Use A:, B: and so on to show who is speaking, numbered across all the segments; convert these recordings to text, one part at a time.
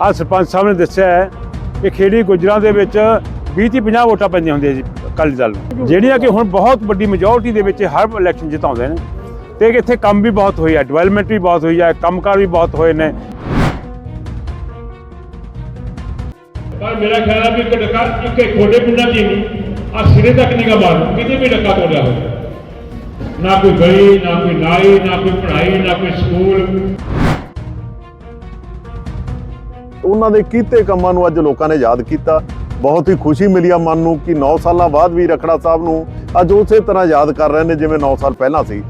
A: ਆ ਸਰਪੰਚ ਸਾਹਿਬ ਨੇ ਦੱਸਿਆ ਹੈ ਕਿ ਖੇੜੀ ਗੁਜਰਾਂ ਦੇ ਵਿੱਚ 20 થી 50 ਵੋਟਾਂ ਪੈਂਦੀਆਂ ਹੁੰਦੀਆਂ ਜੀ ਅਕਾਲੀ ਦਲ ਨੂੰ। ਜਿਹੜੀਆਂ ਕਿ ਹੁਣ ਬਹੁਤ ਵੱਡੀ ਮੈਜੋਰਟੀ ਦੇ ਵਿੱਚ ਹਰ ਇਲੈਕਸ਼ਨ ਜਿਤਾਉਂਦੇ ਨੇ। ਤੇ ਇੱਥੇ ਕੰਮ ਵੀ ਬਹੁਤ ਹੋਈ ਹੈ ਡਿਵੈਲਪਮੈਂਟ ਵੀ ਬਹੁਤ ਹੋਈ ਹੈ ਕੰਮਕਾਰ ਵੀ ਬਹੁਤ ਹੋਏ ਨੇ।
B: ਪਰ ਮੇਰਾ ਖਿਆਲ ਹੈ ਵੀ ਇੱਕ ਡੱਕਾ, ਇੱਕ ਇੱਕ ਪਿੰਡਾਂ 'ਚ ਨਹੀਂ ਆ ਸਿਰੇ ਤੱਕ ਨਿਗਾ ਮਾਰ ਕਿਤੇ ਵੀ ਡੱਕਾ ਤੋੜਿਆ ਹੋਵੇ। ਨਾ ਕੋਈ ਗਲੀ, ਨਾ ਕੋਈ ਨਾਲੀ, ਨਾ ਕੋਈ ਪੜ੍ਹਾਈ, ਨਾ ਕੋਈ ਸਕੂਲ।
C: ਉਹਨਾਂ ਦੇ ਕੀਤੇ ਕੰਮਾਂ ਨੂੰ ਅੱਜ ਲੋਕਾਂ ਨੇ ਯਾਦ ਕੀਤਾ। ਬਹੁਤ ਹੀ ਖੁਸ਼ੀ ਮਿਲੀ ਆ ਮਨ ਨੂੰ ਕਿ 9 ਸਾਲਾਂ ਬਾਅਦ ਵੀ ਰਖੜਾ ਸਾਹਿਬ ਨੂੰ ਅੱਜ ਉਸੇ ਤਰ੍ਹਾਂ ਯਾਦ ਕਰ ਰਹੇ ਨੇ ਜਿਵੇਂ 9 ਸਾਲ ਪਹਿਲਾਂ ਸੀ।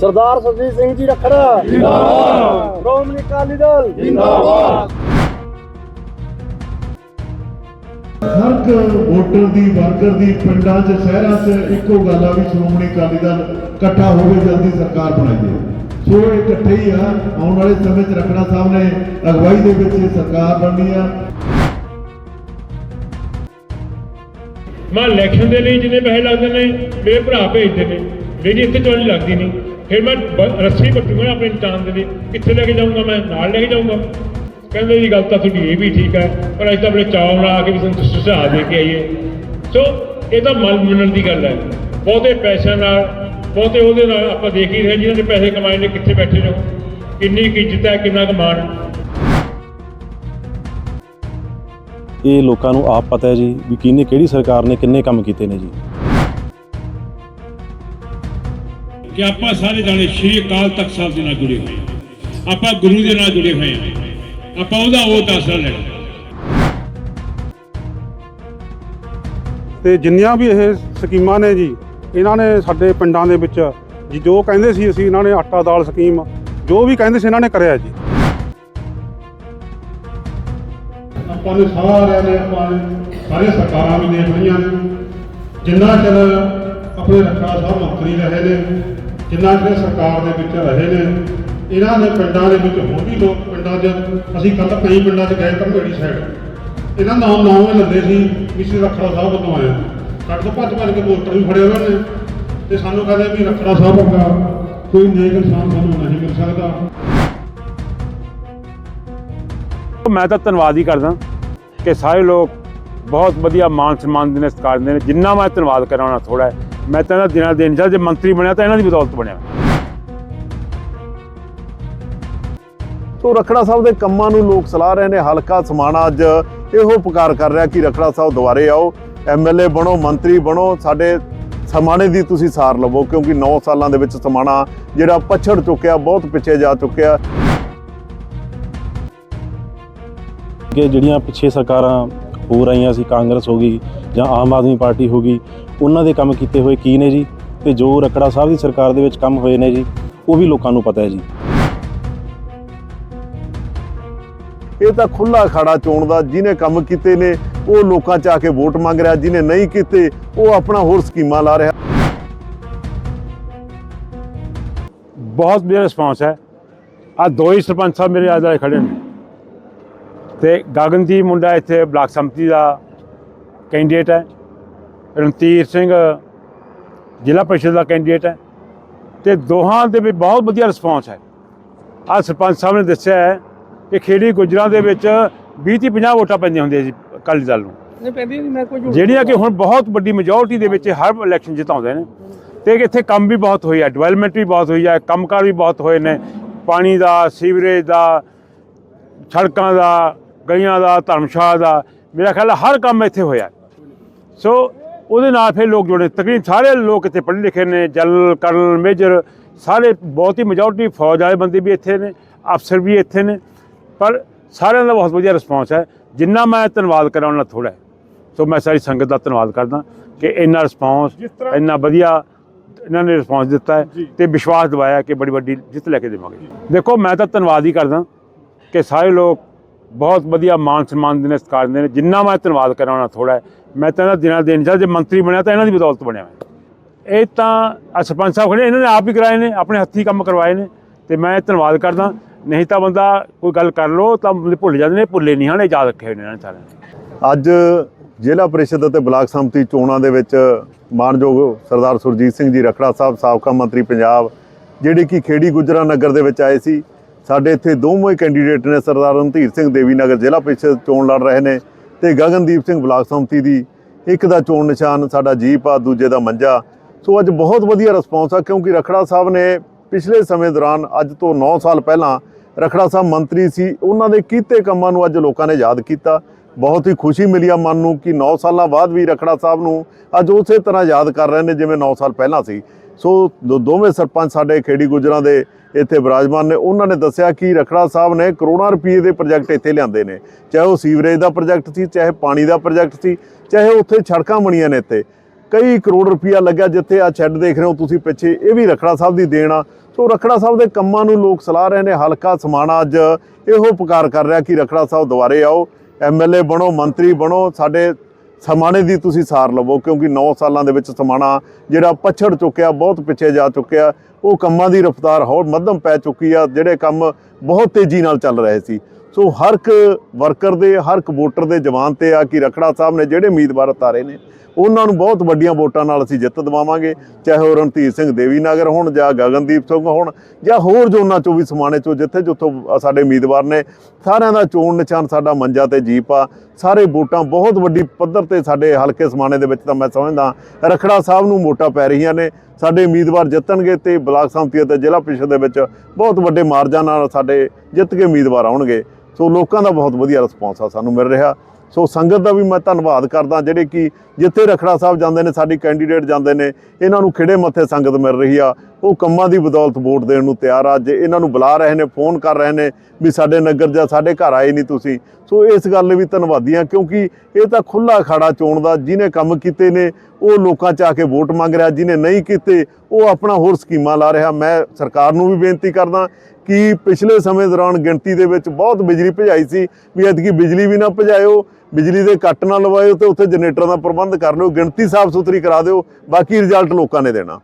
D: ਸਰਦਾਰ ਸਰਜੀਤ ਸਿੰਘ ਜੀ ਰਖੜਾ। ਜਿੰਦਾਬਾਦ। ਸ਼੍ਰੋਮਣੀ ਅਕਾਲੀ ਦਲ। ਜਿੰਦਾਬਾਦ।
E: ਹਰ ਇੱਕ ਵੋਟਰ ਦੀ ਵਰਕਰ ਦੀ ਪਿੰਡਾਂ 'ਚ ਸ਼ਹਿਰਾਂ 'ਚ ਇੱਕੋ ਗੱਲ ਆ ਵੀ ਸ਼੍ਰੋਮਣੀ ਅਕਾਲੀ ਦਲ ਇਕੱਠਾ ਹੋਵੇ ਜਲਦੀ ਸਰਕਾਰ ਬਣਾਈਏ ਸੋ ਇਕੱਠੇ ਹੀ ਆ, ਆਉਣ ਵਾਲੇ ਸਮੇਂ 'ਚ ਰਖੜਾ ਸਾਹਿਬ ਨੇ, ਅਗਵਾਈ ਦੇ ਵਿੱਚ ਇਹ ਸਰਕਾਰ ਬਣਨੀ ਆ।
B: ਮੈਂ ਇਲੈਕਸ਼ਨ ਦੇ ਲਈ ਜਿੰਨੇ ਪੈਸੇ ਲੱਗਦੇ ਨੇ, ਮੇਰੇ ਭਰਾ ਭੇਜਦੇ ਨੇ, ਮੇਰੀ ਇੱਥੇ ਚੋਣ ਲੱਗਦੀ ਨਹੀਂ। ਫਿਰ ਮੈਂ ਰੱਸੀ ਪੱਟੂਗਾ ਆਪਣੇ ਨਿਸ਼ਾਨ ਦੇ ਲਈ, ਕਿੱਥੇ ਲੈ ਕੇ ਜਾਊਂਗਾ ਮੈਂ, ਨਾਲ ਲੈ ਕੇ ਜਾਊਂਗਾ। ਕਹਿੰਦੇ ਜੀ, ਗੱਲ ਤਾਂ ਤੁਹਾਡੀ ਇਹ ਵੀ ਠੀਕ ਹੈ, ਪਰ ਅਸੀਂ ਤਾਂ ਆਪਣੇ ਚਾਅ ਨਾਲ ਆ ਕੇ ਵੀ ਤੁਹਾਨੂੰ ਸੁਝਾਅ ਦੇ ਕੇ ਆਈਏ। ਸੋ ਇਹ ਤਾਂ ਮਨ ਮੰਨਣ ਦੀ ਗੱਲ ਹੈ। ਬਹੁਤੇ ਪੈਸਿਆਂ ਨਾਲ ਬਹੁਤੇ ਉਹਦੇ ਨਾਲ ਆਪਾਂ ਦੇਖ ਹੀ ਰਹੇ ਜਿਨ੍ਹਾਂ ਨੇ ਪੈਸੇ ਕਮਾਏ ਨੇ ਕਿੱਥੇ ਬੈਠੇ ਨੇ। ਕਿੰਨੀ ਕੁ ਇੱਜ਼ਤ ਹੈ ਕਿੰਨਾ ਕੁ ਮਾਣ ਹੈ।
F: ਇਹ ਲੋਕਾਂ ਨੂੰ ਆਪ ਪਤਾ ਹੈ ਜੀ ਵੀ ਕਿਹਨੇ ਕਿਹੜੀ ਸਰਕਾਰ ਨੇ ਕਿੰਨੇ ਕੰਮ ਕੀਤੇ ਨੇ ਜੀ।
B: ਕਿ ਆਪਾਂ ਸਾਰੇ ਜਾਣੇ ਸ਼੍ਰੀ ਅਕਾਲ ਤਖਤ ਸਾਹਿਬ ਦੇ ਨਾਲ ਜੁੜੇ ਹੋਏ ਹਾਂ। ਆਪਾਂ ਗੁਰੂ ਦੇ ਨਾਲ ਜੁੜੇ ਹੋਏ ਹਾਂ। ਆਪਾਂ ਉਹਦਾ ਉਹ ਆਸਰਾ ਲੈਣਾ।
G: ਤੇ ਜਿੰਨੀਆਂ ਵੀ ਇਹ ਸਕੀਮਾਂ ਨੇ ਜੀ ਇਹਨਾਂ ਨੇ ਸਾਡੇ ਪਿੰਡਾਂ ਦੇ ਵਿੱਚ ਜੀ, ਜੋ ਕਹਿੰਦੇ ਸੀ ਅਸੀਂ ਇਹਨਾਂ ਨੇ ਆਟਾ ਦਾਲ ਸਕੀਮ, ਜੋ ਵੀ ਕਹਿੰਦੇ ਸੀ ਇਹਨਾਂ ਨੇ ਕਰਿਆ ਜੀ।
E: ਆਪਾਂ ਨੇ ਸਾਰਿਆਂ ਨੇ, ਆਪਾਂ ਨੇ ਸਰਕਾਰਾਂ ਵੀ ਦੇਖ ਰਹੀਆਂ ਨੇ। ਜਿੰਨਾ ਚਿਰ ਆਪਣੇ ਰੱਖਾ ਸਾਹਿਬ ਮੰਤਰੀ ਰਹੇ ਨੇ, ਜਿੰਨਾ ਚਿਰ ਸਰਕਾਰ ਦੇ ਵਿੱਚ ਰਹੇ ਨੇ, ਇਹਨਾਂ ਦੇ ਪਿੰਡਾਂ ਦੇ ਵਿੱਚ ਹੁਣ ਵੀ ਲੋਕ ਪਿੰਡਾਂ 'ਚ, ਅਸੀਂ ਕੱਲ ਕਈ ਪਿੰਡਾਂ 'ਚ ਗਏ ਧਰਮੇੜੀ ਸਾਈਡ ਇਹਨਾਂ ਦਾ ਨਾਮ ਨਾਮ ਹੀ ਲੈਂਦੇ ਸੀ ਵੀ ਅਸੀਂ ਰੱਖੜਾ ਸਾਹਿਬ ਵੱਲੋਂ ਆਏ ਸਾਡੇ ਤੋਂ ਭੱਜ ਭੱਜ ਕੇ ਪੋਸਟਰ ਵੀ ਫੜੇ ਉਹਨਾਂ ਨੇ। ਤੇ ਸਾਨੂੰ ਕਹਿੰਦੇ ਵੀ ਰੱਖੜਾ ਸਾਹਿਬ ਵਰਗਾ ਕੋਈ ਨੇਕ ਇਨਸਾਨ ਸਾਨੂੰ ਨਹੀਂ ਮਿਲ ਸਕਦਾ।
A: ਮੈਂ ਤਾਂ ਧੰਨਵਾਦ ਹੀ ਕਰਦਾ ਕਿ ਸਾਰੇ ਲੋਕ ਬਹੁਤ ਵਧੀਆ ਮਾਨ ਸਨਮਾਨ ਦੇ ਨਾਲ ਸਤਿਕਾਰ ਦਿੰਦੇ ਨੇ। ਜਿੰਨਾ ਮੈਂ ਧੰਨਵਾਦ ਕਰਾਉਣਾ ਥੋੜਾ ਹੈ। ਮੈਂ ਤਾਂ ਇਹਨਾਂ ਦਿਨਾਂ ਦੇ ਜੇ ਮੰਤਰੀ ਬਣਿਆ ਤਾਂ ਇਹਨਾਂ ਦੀ ਬਦੌਲਤ ਬਣਿਆ।
C: ਸੋ ਰਖੜਾ ਸਾਹਿਬ ਦੇ ਕੰਮਾਂ ਨੂੰ ਲੋਕ ਸਲਾਹ ਰਹੇ ਨੇ ਹਲਕਾ ਸਮਾਣਾ ਅੱਜ ਇਹੋ ਪੁਕਾਰ ਕਰ ਰਿਹਾ ਕਿ ਰਖੜਾ ਸਾਹਿਬ ਦੁਬਾਰੇ ਆਓ। ਐਮਐਲਏ ਬਣੋ ਮੰਤਰੀ ਬਣੋ ਸਾਡੇ ਸਮਾਣੇ ਦੀ ਤੁਸੀਂ ਸਾਰ ਲਵੋ ਕਿਉਂਕਿ 9 ਸਾਲਾਂ ਦੇ ਵਿੱਚ ਸਮਾਣਾ ਜਿਹੜਾ ਪਛੜ ਚੁੱਕਿਆ ਬਹੁਤ ਪਿੱਛੇ ਜਾ ਚੁੱਕਿਆ।
F: ਕਿ ਜਿਹੜੀਆਂ ਪਿੱਛੇ ਸਰਕਾਰਾਂ ਹੋ ਰਹੀਆਂ ਸੀ ਕਾਂਗਰਸ ਹੋ ਗਈ ਜਾਂ ਆਮ ਆਦਮੀ ਪਾਰਟੀ ਹੋ ਗਈ ਉਹਨਾਂ ਦੇ ਕੰਮ ਕੀਤੇ ਹੋਏ ਕੀ ਨੇ ਜੀ? ਤੇ ਜੋ ਰਕੜਾ ਸਾਹਿਬ ਦੀ ਸਰਕਾਰ ਦੇ ਵਿੱਚ ਕੰਮ ਹੋਏ ਨੇ ਜੀ ਉਹ ਵੀ ਲੋਕਾਂ ਨੂੰ ਪਤਾ ਹੈ ਜੀ।
C: ਇਹ ਤਾਂ ਖੁੱਲਾ ਖੜਾ ਚੋਣ ਦਾ ਜਿਹਨੇ ਕੰਮ ਕੀਤੇ ਨੇ ਉਹ ਲੋਕਾਂ 'ਚ ਆ ਕੇ ਵੋਟ ਮੰਗ ਰਿਹਾ, ਜਿਹਨੇ ਨਹੀਂ ਕੀਤੇ, ਉਹ ਆਪਣਾ ਹੋਰ ਸਕੀਮਾਂ ਲਾ ਰਿਹਾ।
A: ਬਹੁਤ ਵਧੀਆ ਰਿਸਪਾਂਸ ਹੈ। ਆ ਦੋ ਹੀ ਸਰਪੰਚ ਸਾਹਿਬ ਮੇਰੇ ਆਲੇ ਖੜੇ ਨੇ। ਤੇ ਗਗਨਦੀਪ ਮੁੰਡਾ ਇੱਥੇ ਬਲਾਕ ਸੰਮਤੀ ਦਾ ਕੈਂਡੀਡੇਟ ਹੈ। ਰਣਧੀਰ ਸਿੰਘ, ਜ਼ਿਲ੍ਹਾ ਪਰਿਸ਼ਦ ਦਾ ਕੈਂਡੀਡੇਟ ਹੈ। ਤੇ ਦੋਹਾਂ ਦੇ ਵੀ ਬਹੁਤ ਵਧੀਆ ਰਿਸਪਾਂਸ ਹੈ। ਆ ਸਰਪੰਚ ਸਾਹਿਬ ਨੇ ਦੱਸਿਆ ਹੈ ਕਿ ਖੇੜੀ ਗੁਜਰਾਂ ਦੇ ਵਿੱਚ 20 થી 50 ਵੋਟਾਂ ਪੈਂਦੀਆਂ ਹੁੰਦੀਆਂ ਸੀ। ਅਕਾਲੀ ਦਲ ਨੂੰ।
D: ਨਹੀਂ ਪੈਂਦੀ ਮੈਂ ਕੋਈ
A: ਜਿਹੜੀਆਂ ਕਿ ਹੁਣ ਬਹੁਤ ਵੱਡੀ ਮੈਜੋਰਟੀ ਦੇ ਵਿੱਚ ਹਰ ਇਲੈਕਸ਼ਨ ਜਿਤਾਉਂਦੇ ਨੇ। ਤੇ ਇੱਥੇ ਕੰਮ ਵੀ ਬਹੁਤ ਹੋਈ ਹੈ ਡਿਵੈਲਪਮੈਂਟ ਵੀ ਬਹੁਤ ਹੋਈ ਹੈ ਕੰਮਕਾਰ ਵੀ ਬਹੁਤ ਹੋਏ ਨੇ। ਪਾਣੀ ਦਾ ਸੀਵਰੇਜ ਦਾ ਸੜਕਾਂ ਦਾ ਗਲੀਆਂ ਦਾ ਧਰਮਸ਼ਾਲਾ ਦਾ ਮੇਰਾ ਖਿਆਲ ਹਰ ਕੰਮ ਇੱਥੇ ਹੋਇਆ। ਸੋ ਉਹਦੇ ਨਾਲ ਫਿਰ ਲੋਕ ਜੁੜੇ। ਤਕਰੀਬਨ ਸਾਰੇ ਲੋਕ ਇੱਥੇ ਪੜ੍ਹੇ ਲਿਖੇ ਨੇ ਜਨਰਲ ਕਰਨਲ ਮੇਜਰ ਸਾਰੇ ਬਹੁਤ ਹੀ ਮੈਜੋਰਟੀ ਫੌਜ ਵਾਲੇ ਬੰਦੇ ਵੀ ਇੱਥੇ ਨੇ ਅਫਸਰ ਵੀ ਇੱਥੇ ਨੇ। ਪਰ ਸਾਰਿਆਂ ਦਾ ਬਹੁਤ ਵਧੀਆ ਰਿਸਪਾਂਸ ਹੈ। ਜਿੰਨਾ ਮੈਂ ਧੰਨਵਾਦ ਕਰਾਂ ਉਹਨਾਂ ਥੋੜਾ ਹੈ। ਸੋ ਮੈਂ ਸਾਰੀ ਸੰਗਤ ਦਾ ਧੰਨਵਾਦ ਕਰਦਾ ਕਿ ਇੰਨਾ ਰਿਸਪਾਂਸ ਇੰਨਾ ਵਧੀਆ ਇਹਨਾਂ ਨੇ ਰਿਸਪਾਂਸ ਦਿੱਤਾ ਹੈ ਤੇ ਵਿਸ਼ਵਾਸ ਦਿਵਾਇਆ ਕਿ ਬੜੀ ਵੱਡੀ ਜਿੱਤ ਲੈ ਕੇ ਦੇਵਾਂਗੇ। ਦੇਖੋ ਮੈਂ ਤਾਂ ਧੰਨਵਾਦ ਹੀ ਕਰਦਾ ਕਿ ਸਾਰੇ ਲੋਕ ਬਹੁਤ ਵਧੀਆ ਮਾਨ ਸਨਮਾਨ ਦੇ ਨਾਲ ਸਤਿਕਾਰ ਦਿੰਦੇ ਨੇ। ਜਿੰਨਾ ਮੈਂ ਧੰਨਵਾਦ ਕਰਾਉਣਾ ਥੋੜਾ ਹੈ। ਮੈਂ ਤਾਂ ਇਹਨਾਂ ਦਿਨਾਂ ਦੇ ਜੇ ਮੰਤਰੀ ਬਣਿਆ ਤਾਂ ਇਹਨਾਂ ਦੀ ਬਦੌਲਤ ਬਣਿਆ ਮੈਂ। ਇਹ ਤਾਂ ਸਰਪੰਚ ਸਾਹਿਬ ਖੜੇ ਇਹਨਾਂ ਨੇ ਆਪ ਹੀ ਕਰਾਏ ਨੇ ਆਪਣੇ ਹੱਥੀਂ ਕੰਮ ਕਰਵਾਏ ਨੇ। ਤੇ ਮੈਂ ਧੰਨਵਾਦ ਕਰਦਾ ਨਹੀਂ ਤਾਂ ਬੰਦਾ ਕੋਈ ਗੱਲ ਕਰ ਲੋ ਤਾਂ ਭੁੱਲ ਜਾਂਦੇ ਨੇ, ਭੁੱਲੇ ਨਹੀਂ ਹਨ ਯਾਦ ਰੱਖੇ ਨੇ ਇਹਨਾਂ ਨੇ ਸਾਰਿਆਂ ਨੇ।
C: ਅੱਜ ਜ਼ਿਲ੍ਹਾ ਪ੍ਰੀਸ਼ਦ ਅਤੇ ਬਲਾਕ ਸੰਮਤੀ ਚੋਣਾਂ ਦੇ ਵਿੱਚ ਮਾਨਯੋਗ ਸਰਦਾਰ ਸੁਰਜੀਤ ਸਿੰਘ ਜੀ ਰਖੜਾ ਸਾਹਿਬ, ਸਾਬਕਾ ਮੰਤਰੀ ਪੰਜਾਬ, ਜਿਹੜੇ ਕਿ ਖੇੜੀ ਗੁਜਰਾ ਨਗਰ ਦੇ ਵਿੱਚ ਆਏ ਸੀ। ਸਾਡੇ ਇੱਥੇ ਦੋਵੇਂ ਕੈਂਡੀਡੇਟ ਨੇ, ਸਰਦਾਰ ਰਣਧੀਰ ਸਿੰਘ ਦੇਵੀ ਨਗਰ ਜ਼ਿਲ੍ਹਾ ਪ੍ਰੀਸ਼ਦ ਚੋਣ ਲੜ ਰਹੇ ਨੇ ਤੇ ਗਗਨਦੀਪ ਸਿੰਘ ਬਲਾਕ ਸੰਮਤੀ ਦੀ ਇੱਕ ਦਾ ਚੋਣ ਨਿਸ਼ਾਨ, ਸਾਡਾ ਜੀਪ ਆ ਦੂਜੇ ਦਾ ਮੰਜਾ। ਸੋ ਅੱਜ ਬਹੁਤ ਵਧੀਆ ਰਿਸਪੌਂਸ ਆ, ਕਿਉਂਕਿ ਰਖੜਾ ਸਾਹਿਬ ਨੇ ਪਿਛਲੇ ਸਮੇਂ ਦੌਰਾਨ ਅੱਜ ਤੋਂ 9 ਸਾਲ ਪਹਿਲਾਂ ਰਖੜਾ ਸਾਹਿਬ ਮੰਤਰੀ ਸੀ, ਉਹਨਾਂ ਦੇ ਕੀਤੇ ਕੰਮਾਂ ਨੂੰ ਅੱਜ ਲੋਕਾਂ ਨੇ ਯਾਦ ਕੀਤਾ। ਬਹੁਤ ਹੀ ਖੁਸ਼ੀ ਮਿਲੀ ਆ ਮਨ ਨੂੰ ਕਿ 9 ਸਾਲਾਂ ਬਾਅਦ ਵੀ ਰਖੜਾ ਸਾਹਿਬ ਨੂੰ ਅੱਜ ਉਸੇ ਤਰ੍ਹਾਂ ਯਾਦ ਕਰ ਰਹੇ ਨੇ ਜਿਵੇਂ 9 ਸਾਲ ਪਹਿਲਾਂ ਸੀ। ਸੋ ਦੋ- ਦੋਵੇਂ ਸਰਪੰਚ ਸਾਡੇ ਖੇੜੀ ਗੁਜਰਾਂ ਦੇ ਇੱਥੇ ਵਿਰਾਜਮਾਨ ਨੇ। ਉਹਨਾਂ ਨੇ ਦੱਸਿਆ ਕਿ ਰਖੜਾ ਸਾਹਿਬ ਨੇ ਕਰੋੜਾਂ ਰੁਪਏ ਦੇ ਪ੍ਰੋਜੈਕਟ ਇੱਥੇ ਲਿਆਂਦੇ ਨੇ। ਚਾਹੇ ਉਹ ਸੀਵਰੇਜ ਦਾ ਪ੍ਰੋਜੈਕਟ ਸੀ, ਚਾਹੇ ਪਾਣੀ ਦਾ ਪ੍ਰੋਜੈਕਟ ਸੀ, ਚਾਹੇ ਉੱਥੇ ਸੜਕਾਂ ਬਣੀਆਂ ਨੇ ਇੱਥੇ। ਕਈ ਕਰੋੜ ਰੁਪਇਆ ਲੱਗਿਆ ਜਿੱਥੇ ਆ ਸ਼ੈੱਡ ਦੇਖ ਰਹੇ ਹੋ ਤੁਸੀਂ ਪਿੱਛੇ, ਇਹ ਵੀ ਰਖੜਾ ਸਾਹਿਬ ਦੀ ਦੇਣ ਆ। ਸੋ ਰਖੜਾ ਸਾਹਿਬ ਦੇ ਕੰਮਾਂ ਨੂੰ ਲੋਕ ਸਲਾਹ ਰਹੇ ਨੇ, ਹਲਕਾ ਸਮਾਣਾ ਅੱਜ ਇਹੋ ਪੁਕਾਰ ਕਰ ਰਿਹਾ ਕਿ ਰਖੜਾ ਸਾਹਿਬ ਦੁਬਾਰੇ ਆਓ ਐਮਐਲਏ ਬਣੋ, ਮੰਤਰੀ ਬਣੋ, ਸਾਡੇ ਸਮਾਣੇ ਦੀ ਤੁਸੀਂ ਸਾਰ ਲਵੋ, ਕਿਉਂਕਿ 9 ਸਾਲਾਂ ਦੇ ਵਿੱਚ ਸਮਾਣਾ ਜਿਹੜਾ ਪਛੜ ਚੁੱਕਿਆ, ਬਹੁਤ ਪਿੱਛੇ ਜਾ ਚੁੱਕਿਆ, ਉਹ ਕੰਮਾਂ ਦੀ ਰਫ਼ਤਾਰ ਹੋਰ ਮੱਧਮ ਪੈ ਚੁੱਕੀ ਆ, ਜਿਹੜੇ ਕੰਮ ਬਹੁਤ ਤੇਜ਼ੀ ਨਾਲ ਚੱਲ ਰਹੇ ਸੀ। ਸੋ ਹਰ ਇੱਕ ਵਰਕਰ ਦੇ, ਹਰ ਇੱਕ ਵੋਟਰ ਦੇ ਜਵਾਨ ਤੇ ਆ ਕਿ ਰਖੜਾ ਸਾਹਿਬ ਨੇ ਜਿਹੜੇ ਉਮੀਦਵਾਰ ਉਤਾਰੇ ਨੇ ਉਹਨਾਂ ਨੂੰ ਬਹੁਤ ਵੱਡੀਆਂ ਵੋਟਾਂ ਨਾਲ ਅਸੀਂ ਜਿੱਤ ਦਿਵਾਵਾਂਗੇ, ਚਾਹੇ ਉਹ ਰਣਧੀਰ ਸਿੰਘ ਦੇਵੀ ਨਗਰ ਹੋਣ ਜਾਂ ਗਗਨਦੀਪ ਸਿੰਘ ਹੋਣ ਜਾਂ ਹੋਰ ਜੋ ਉਹਨਾਂ ਚੋਂ ਵੀ ਸਮਾਣੇ ਚੋਂ ਜਿੱਥੇ ਜਿੱਥੋਂ ਸਾਡੇ ਉਮੀਦਵਾਰ ਨੇ, ਸਾਰਿਆਂ ਦਾ ਚੋਣ ਨਿਸ਼ਾਨ ਸਾਡਾ ਮੰਜਾ ਤੇ ਜੀਪ ਆ। ਸਾਰੇ ਵੋਟਾਂ ਬਹੁਤ ਵੱਡੀ ਪੱਧਰ ਤੇ ਸਾਡੇ ਹਲਕੇ ਸਮਾਣੇ ਦੇ ਵਿੱਚ ਤਾਂ ਮੈਂ ਸਮਝਦਾ ਰਖੜਾ ਸਾਹਿਬ ਨੂੰ ਵੋਟਾਂ ਪੈ ਰਹੀਆਂ ਨੇ, ਸਾਡੇ ਉਮੀਦਵਾਰ ਜਿੱਤਣਗੇ ਤੇ ਬਲਾਕ ਸੰਮਤੀ ਅਤੇ ਜ਼ਿਲ੍ਹਾ ਪ੍ਰੀਸ਼ਦ ਦੇ ਵਿੱਚ ਬਹੁਤ ਵੱਡੇ ਮਾਰਜਾਂ ਨਾਲ ਸਾਡੇ ਜਿੱਤ ਕੇ ਉਮੀਦਵਾਰ ਆਉਣਗੇ। ਸੋ ਲੋਕਾਂ ਦਾ ਬਹੁਤ ਵਧੀਆ ਰਿਸਪੌਂਸ ਆ, ਸਾਨੂੰ ਮਿਲ ਰਿਹਾ। ਸੋ ਸੰਗਤ ਦਾ ਵੀ ਮੈਂ ਧੰਨਵਾਦ ਕਰਦਾ ਜਿਹੜੇ ਕਿ ਜਿੱਥੇ ਰਖੜਾ ਸਾਹਿਬ ਜਾਂਦੇ ਨੇ, ਸਾਡੀ ਕੈਂਡੀਡੇਟ ਜਾਂਦੇ ਨੇ, ਇਹਨਾਂ ਨੂੰ ਖਿੜੇ ਮੱਥੇ ਸੰਗਤ ਮਿਲ ਰਹੀ ਆ। ਉਹ ਕੰਮਾਂ ਦੀ ਬਦੌਲਤ ਵੋਟ ਦੇਣ ਨੂੰ ਤਿਆਰ ਆ। ਜੇ ਇਹਨਾਂ ਨੂੰ ਬੁਲਾ ਰਹੇ ਨੇ ਫੋਨ ਕਰ ਰਹੇ ਨੇ ਵੀ ਸਾਡੇ ਨਗਰ ਜਾਂ ਸਾਡੇ ਘਰ ਆਏ ਨਹੀਂ ਤੁਸੀਂ, ਸੋ ਇਸ ਗੱਲ ਲਈ ਵੀ ਧੰਨਵਾਦੀ ਆ, ਕਿਉਂਕਿ ਇਹ ਤਾਂ ਖੁੱਲਾ ਖਾੜਾ ਚੋਣ ਦਾ, ਜਿਹਨੇ ਕੰਮ ਕੀਤੇ ਨੇ, ਉਹ ਲੋਕਾਂ ਚ ਆ ਕੇ ਵੋਟ ਮੰਗ ਰਿਹਾ, ਜਿਹਨੇ ਨਹੀਂ ਕੀਤੇ, ਉਹ ਆਪਣਾ ਹੋਰ ਸਕੀਮਾਂ ਲਾ ਰਿਹਾ। ਮੈਂ ਸਰਕਾਰ ਨੂੰ ਵੀ ਬੇਨਤੀ ਕਰਦਾ ਕਿ ਪਿਛਲੇ ਸਮੇਂ ਦੌਰਾਨ ਗਿਣਤੀ ਦੇ ਵਿੱਚ ਬਹੁਤ ਬਿਜਲੀ ਭਜਾਈ ਸੀ ਵੀ ਐਤਕੀ ਬਿਜਲੀ ਵੀ ਨਾ ਭਜਾਇਓ ਬਿਜਲੀ ਦੇ ਕੱਟ ਨਾ ਲਵਾਇਓ ਤੇ ਉੱਥੇ ਜਨਰੇਟਰਾਂ ਦਾ ਪ੍ਰਬੰਧ ਕਰ ਲਿਓ ਗਿਣਤੀ ਸਾਫ਼ ਸੁਥਰੀ ਕਰਾ ਦਿਓ ਬਾਕੀ ਰਿਜ਼ਲਟ ਲੋਕਾਂ ਨੇ ਦੇਣਾ।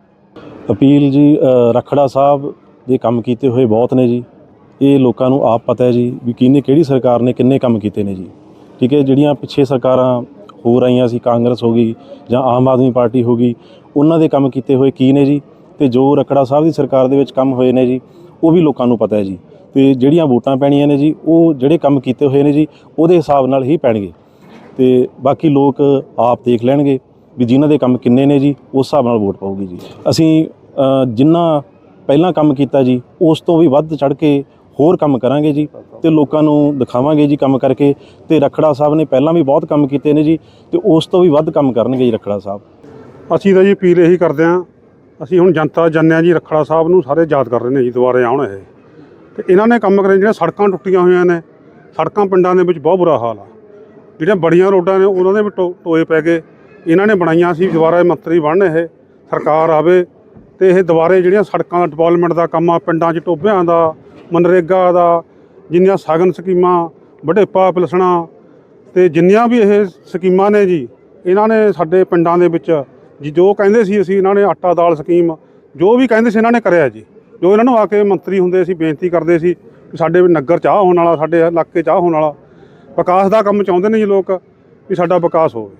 F: ਅਪੀਲ ਜੀ ਅ, ਰਖੜਾ ਸਾਹਿਬ ਦੇ ਕੰਮ ਕੀਤੇ ਹੋਏ ਬਹੁਤ ਨੇ ਜੀ। ਇਹ ਲੋਕਾਂ ਨੂੰ ਆਪ ਪਤਾ ਹੈ ਜੀ ਵੀ ਕਿਹਨੇ ਕਿਹੜੀ ਸਰਕਾਰ ਨੇ ਕਿੰਨੇ ਕੰਮ ਕੀਤੇ ਨੇ ਜੀ। ਠੀਕ ਹੈ ਜਿਹੜੀਆਂ ਪਿੱਛੇ ਸਰਕਾਰਾਂ ਹੋ ਰਹੀਆਂ ਸੀ ਕਾਂਗਰਸ ਹੋ ਗਈ ਜਾਂ ਆਮ ਆਦਮੀ ਪਾਰਟੀ ਹੋ ਗਈ ਉਹਨਾਂ ਦੇ ਕੰਮ ਕੀਤੇ ਹੋਏ ਕੀ ਨੇ ਜੀ? ਤੇ ਜੋ ਰਖੜਾ ਸਾਹਿਬ ਦੀ ਸਰਕਾਰ ਦੇ ਵਿੱਚ ਕੰਮ ਹੋਏ ਨੇ ਜੀ ਉਹ ਵੀ ਲੋਕਾਂ ਨੂੰ ਪਤਾ ਹੈ ਜੀ। ਤੇ ਜਿਹੜੀਆਂ ਵੋਟਾਂ ਪੈਣੀਆਂ ਨੇ ਜੀ, ਉਹ ਜਿਹੜੇ ਕੰਮ ਕੀਤੇ ਹੋਏ ਨੇ ਜੀ, ਉਹਦੇ ਹਿਸਾਬ ਨਾਲ ਹੀ ਪੈਣਗੇ। ਤੇ ਬਾਕੀ ਲੋਕ ਆਪ ਦੇਖ ਲੈਣਗੇ ਵੀ ਜਿਨ੍ਹਾਂ ਦੇ ਕੰਮ ਕਿੰਨੇ ਨੇ ਜੀ, ਉਸ ਹਿਸਾਬ ਨਾਲ ਵੋਟ ਪਾਊਗੀ ਜੀ। ਅਸੀਂ ਜਿੰਨਾ ਪਹਿਲਾਂ ਕੰਮ ਕੀਤਾ ਜੀ, ਉਸ ਤੋਂ ਵੀ ਵੱਧ ਚੜ ਕੇ ਹੋਰ ਕੰਮ ਕਰਾਂਗੇ ਜੀ ਤੇ ਲੋਕਾਂ ਨੂੰ ਦਿਖਾਵਾਂਗੇ ਜੀ ਕੰਮ ਕਰਕੇ। ਤੇ ਰਖੜਾ ਸਾਹਿਬ ਨੇ ਪਹਿਲਾਂ ਵੀ ਬਹੁਤ ਕੰਮ ਕੀਤੇ ਨੇ ਜੀ, ਤੇ ਉਸ ਤੋਂ ਵੀ ਵੱਧ ਕੰਮ ਕਰਨਗੇ ਜੀ ਰਖੜਾ ਸਾਹਿਬ।
G: ਅਸੀਂ ਤਾਂ ਜੀ ਅਪੀਲ ਇਹੀ ਕਰਦੇ ਹਾਂ ਅਸੀਂ ਹੁਣ ਜਨਤਾ ਜਾਣਿਆ ਜੀ, ਰਖੜਾ ਸਾਹਿਬ ਨੂੰ ਸਾਰੇ ਯਾਦ ਕਰ ਰਹੇ ਨੇ ਜੀ, ਦੁਬਾਰੇ ਆਉਣ ਇਹ। ਤੇ ਇਹਨਾਂ ਨੇ ਕੰਮ ਕਰੇ, ਜਿਹੜੀਆਂ ਸੜਕਾਂ ਟੁੱਟੀਆਂ ਹੋਈਆਂ ਨੇ, ਸੜਕਾਂ ਪਿੰਡਾਂ ਦੇ ਵਿੱਚ ਬਹੁਤ ਬੁਰਾ ਹਾਲ ਆ। ਜਿਹੜੀਆਂ ਬੜੀਆਂ ਰੋਡਾਂ ਨੇ, ਉਹਨਾਂ ਦੇ ਵੀ ਟੋ- ਟੋਏ ਪੈ ਗਏ। ਇਹਨਾਂ ਨੇ ਬਣਾਈਆਂ ਸੀ, ਦੁਬਾਰਾ ਮੰਤਰੀ ਬਣਨ ਇਹ, ਸਰਕਾਰ ਆਵੇ। ਤੇ ਇਹ ਦੁਬਾਰੇ ਜਿਹੜੀਆਂ ਸੜਕਾਂ ਦਾ ਡਿਵੈਲਪਮੈਂਟ ਦਾ ਕੰਮ ਆ, ਪਿੰਡਾਂ 'ਚ ਟੋਭਿਆਂ ਦਾ, ਮਨਰੇਗਾ ਦਾ, ਜਿੰਨੀਆਂ ਸਾਗਨ ਸਕੀਮਾਂ ਵਡੇਪਾ ਪਿਲਸਣਾ ਤੇ ਜਿੰਨੀਆਂ ਵੀ ਇਹ ਸਕੀਮਾਂ ਨੇ ਜੀ, ਇਹਨਾਂ ਨੇ ਸਾਡੇ ਪਿੰਡਾਂ ਦੇ ਵਿੱਚ ਜੀ, ਜੋ ਕਹਿੰਦੇ ਸੀ ਅਸੀਂ ਇਹਨਾਂ ਨੇ ਆਟਾ ਦਾਲ ਸਕੀਮ, ਜੋ ਵੀ ਕਹਿੰਦੇ ਸੀ ਇਹਨਾਂ ਨੇ ਕਰਿਆ ਜੀ। ਜੋ ਇਹਨਾਂ ਨੂੰ ਆ ਕੇ ਮੰਤਰੀ ਹੁੰਦੇ ਸੀ, ਬੇਨਤੀ ਕਰਦੇ ਸੀ ਵੀ ਸਾਡੇ ਨਗਰ ਚਾਹ ਹੋਣ ਵਾਲਾ, ਸਾਡੇ ਇਲਾਕੇ ਚਾਹ ਹੋਣ ਵਾਲਾ, ਵਿਕਾਸ ਦਾ ਕੰਮ ਚਾਹੁੰਦੇ ਨੇ ਜੀ ਲੋਕ, ਵੀ ਸਾਡਾ ਵਿਕਾਸ ਹੋਵੇ।